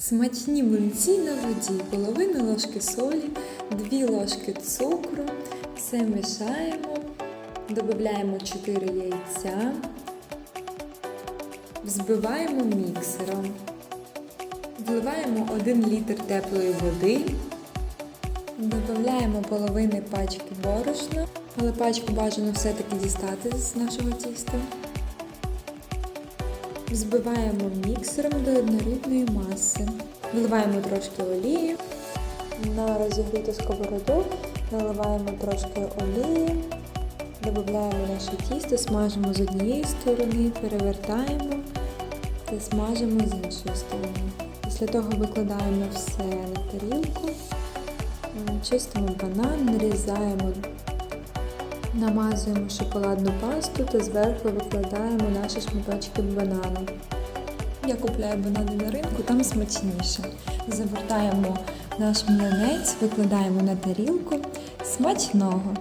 Смачні млинці на воді, половина ложки солі, 2 ложки цукру. Все мішаємо, додаємо 4 яйця, взбиваємо міксером, вливаємо 1 літр теплої води, додаємо половини пачки борошна, але пачку бажано все-таки дістати з нашого тіста. Взбиваємо міксером до однорідної маси. Вливаємо трошки олії. На розігріту сковороду наливаємо трошки олії, додаємо наше тісто, смажимо з однієї сторони, перевертаємо та смажимо з іншої сторони. Після того викладаємо все на тарілку, чистимо банан, нарізаємо, намазуємо шоколадну пасту та зверху викладаємо наші шматочки банану. Я купляю банани на ринку, там смачніше. Завертаємо наш млинець, викладаємо на тарілку. Смачного!